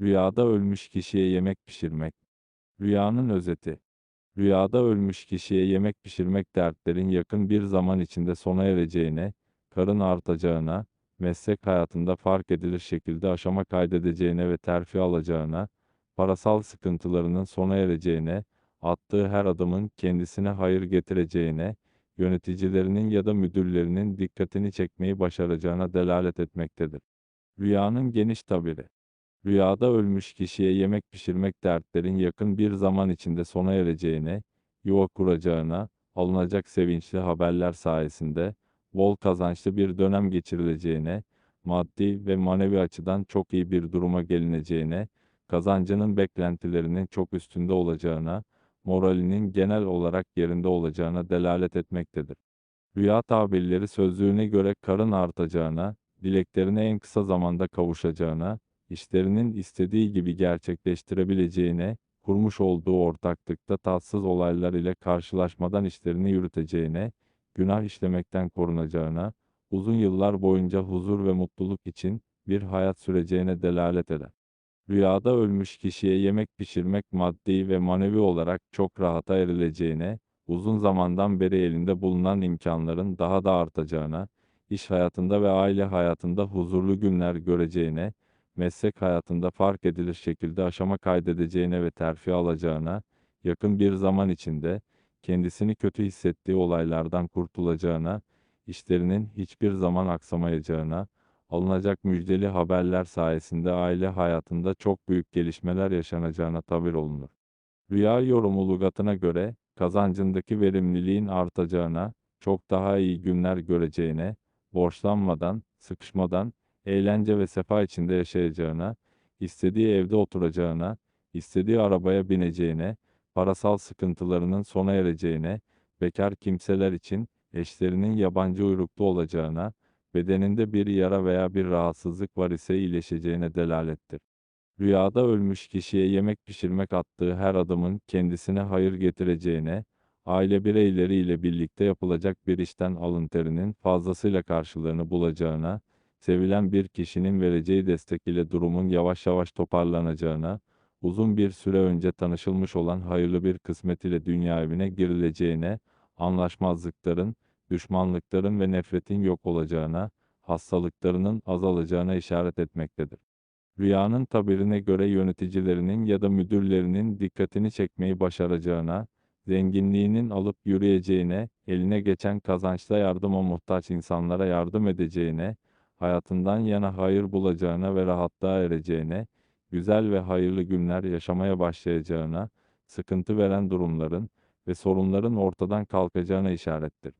Rüyada ölmüş kişiye yemek pişirmek. Rüyanın özeti. Rüyada ölmüş kişiye yemek pişirmek dertlerin yakın bir zaman içinde sona ereceğine, karın artacağına, meslek hayatında fark edilir şekilde aşama kaydedeceğine ve terfi alacağına, parasal sıkıntılarının sona ereceğine, attığı her adımın kendisine hayır getireceğine, yöneticilerinin ya da müdürlerinin dikkatini çekmeyi başaracağına delalet etmektedir. Rüyanın geniş tabiri. Rüyada ölmüş kişiye yemek pişirmek dertlerin yakın bir zaman içinde sona ereceğine, yuva kuracağına, alınacak sevinçli haberler sayesinde, bol kazançlı bir dönem geçirileceğine, maddi ve manevi açıdan çok iyi bir duruma gelineceğine, kazancının beklentilerinin çok üstünde olacağına, moralinin genel olarak yerinde olacağına delalet etmektedir. Rüya tabirleri sözlüğüne göre karın artacağına, dileklerine en kısa zamanda kavuşacağına, işlerinin istediği gibi gerçekleştirebileceğine, kurmuş olduğu ortaklıkta tatsız olaylar ile karşılaşmadan işlerini yürüteceğine, günah işlemekten korunacağına, uzun yıllar boyunca huzur ve mutluluk için bir hayat süreceğine delalet eder. Rüyada ölmüş kişiye yemek pişirmek maddi ve manevi olarak çok rahata erileceğine, uzun zamandan beri elinde bulunan imkanların daha da artacağına, iş hayatında ve aile hayatında huzurlu günler göreceğine, meslek hayatında fark edilir şekilde aşama kaydedeceğine ve terfi alacağına, yakın bir zaman içinde kendisini kötü hissettiği olaylardan kurtulacağına, işlerinin hiçbir zaman aksamayacağına, alınacak müjdeli haberler sayesinde aile hayatında çok büyük gelişmeler yaşanacağına tabir olunur. Rüya yorumu lügatına göre, kazancındaki verimliliğin artacağına, çok daha iyi günler göreceğine, borçlanmadan, sıkışmadan, eğlence ve sefa içinde yaşayacağına, istediği evde oturacağına, istediği arabaya bineceğine, parasal sıkıntılarının sona ereceğine, bekar kimseler için eşlerinin yabancı uyruklu olacağına, bedeninde bir yara veya bir rahatsızlık var ise iyileşeceğine delalettir. Rüyada ölmüş kişiye yemek pişirmek attığı her adımın kendisine hayır getireceğine, aile bireyleriyle birlikte yapılacak bir işten alın terinin fazlasıyla karşılığını bulacağına, sevilen bir kişinin vereceği destek ile durumun yavaş yavaş toparlanacağına, uzun bir süre önce tanışılmış olan hayırlı bir kısmet ile dünya evine girileceğine, anlaşmazlıkların, düşmanlıkların ve nefretin yok olacağına, hastalıklarının azalacağına işaret etmektedir. Rüyanın tabirine göre yöneticilerinin ya da müdürlerinin dikkatini çekmeyi başaracağına, zenginliğinin alıp yürüyeceğine, eline geçen kazançla yardıma muhtaç insanlara yardım edeceğine, hayatından yana hayır bulacağına ve rahatlığa ereceğine, güzel ve hayırlı günler yaşamaya başlayacağına, sıkıntı veren durumların ve sorunların ortadan kalkacağına işarettir.